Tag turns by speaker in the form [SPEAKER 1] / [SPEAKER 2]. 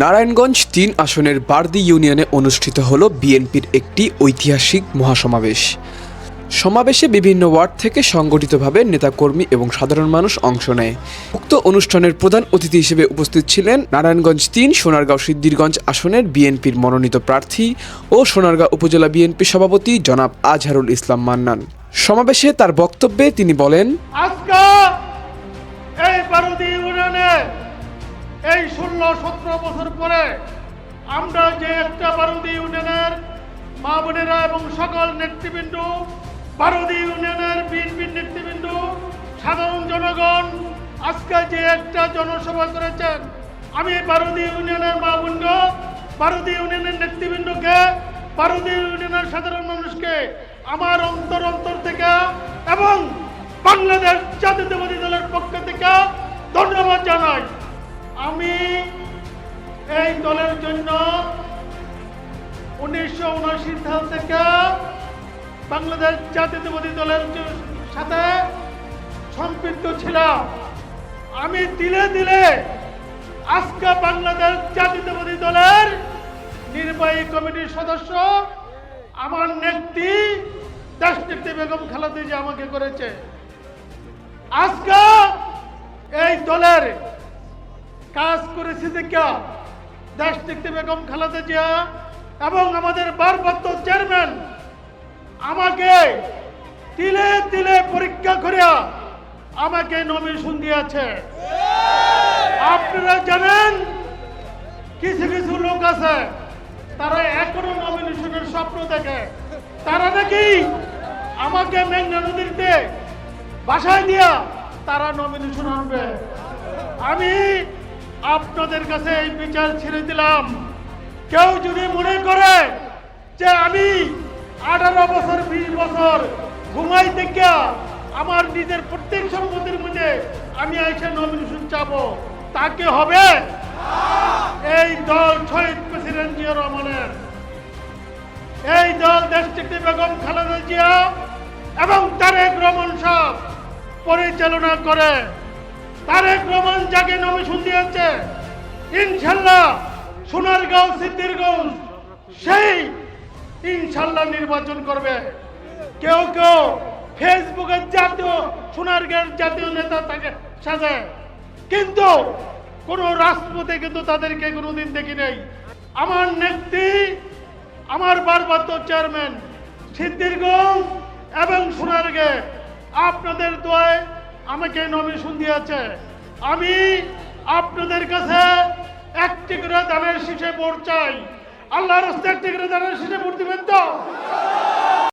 [SPEAKER 1] নারায়ণগঞ্জ তিন আসনের বারদি ইউনিয়নে অনুষ্ঠিত হল বিএনপির একটি ঐতিহাসিক মহাসমাবেশ। সমাবেশে বিভিন্ন ওয়ার্ড থেকে সংগঠিতভাবে নেতাকর্মী এবং সাধারণ মানুষ অংশ নেয়। উক্ত অনুষ্ঠানের প্রধান অতিথি হিসেবে উপস্থিত ছিলেন নারায়ণগঞ্জ তিন, সোনারগাঁও সিদ্দিরগঞ্জ আসনের বিএনপির মনোনীত প্রার্থী ও সোনারগাঁও উপজেলা বিএনপি সভাপতি জনাব আজহারুল ইসলাম মান্নান। সমাবেশে তার বক্তব্যে তিনি বলেন,
[SPEAKER 2] আজকে এই এই ষোলো, সতেরো বছর পরে আমরা যে একটা বারুদি ইউনিয়নের মা বোনেরা এবং সকল নেতৃবৃন্দ, বারুদি ইউনিয়নের বিএনপির নেতৃবৃন্দ, সাধারণ জনগণ আজকে যে একটা জনসভা করেছেন, আমি বারুদি ইউনিয়নের মা বোনগ, বারুদি ইউনিয়নের নেতৃবৃন্দকে, বারুদি ইউনিয়নের সাধারণ মানুষকে আমার অন্তর অন্তর থেকে এবং বাংলাদেশ জাতীয়তাবাদী এই জন্য উনিশশো উনআশি সাল থেকে বাংলাদেশ জাতীয়তাবাদী দলের সাথে সম্পৃক্ত ছিলাম। আমি দিলে দিলে আজকে বাংলাদেশ জাতীয়তাবাদী দলের নির্বাহী কমিটির সদস্য আমার নেত্রী, দেশ নেত্রী বেগম খালাদি যে আমাকে করেছে। আজকে এই দলের কাজ করেছে দেখা দেশ নেত্রী বেগম খালাদা জিয়া এবং আমাদের ভারপ্রাপ্ত চেয়ারম্যান আমাকে তিলে তিলে পরীক্ষা করিয়া আমাকে নমিনেশন দিয়েছে। আপনারা জানেন কিছু কিছু লোক আছে, তারা এখনও নমিনেশনের স্বপ্ন দেখে। তারা নাকি আমাকে মেঘনা নদীতে বাসায় দিয়া তারা নমিনেশন আনবে। আমি আপনাদের কাছে এই বিচার ছেড়ে দিলাম। কেউ যদি মনে করে যে আমি আঠারো বছর, বিশ বছর ঘুমাই থেকে আমার নিজের প্রত্যেক সম্পত্তির মধ্যে আমি এসে নমিনেশন চাবো, তাকে হবে? এই দল শহীদ প্রেসিডেন্ট জিয়া রহমানের। এই দল দেশটিকে বেগম খালেদা জিয়া এবং তারেক রহমান সাহ পরিচালনা করে। তারেক রহমান যাকে নমিশন দিয়েছে ইনশাল্লাহ সোনারগাঁও সিদ্দিরগঞ্জ সেই ইনশাল্লাহ নির্বাচন করবে। কেউ কেউ ফেসবুকের জাতীয় সোনারগাঁওয়ের জাতীয় নেতা তাকে সাজে। কিন্তু কোনো রাষ্ট্রপতি কিন্তু তাদেরকে কোনোদিন দেখি নেই। আমার নেত্রী, আমার বারবাদ্য চেয়ারম্যান সিদ্দিরগঞ্জ এবং সোনারগে আপনাদের দোয়ায় আমাকে নমিনেশন দিয়েছে। আমি আপনাদের কাছে একটি করে দানের শীষে ভোট চাই। আল্লাহর একটি করে দানের শীষে ভোট দিবেন তো?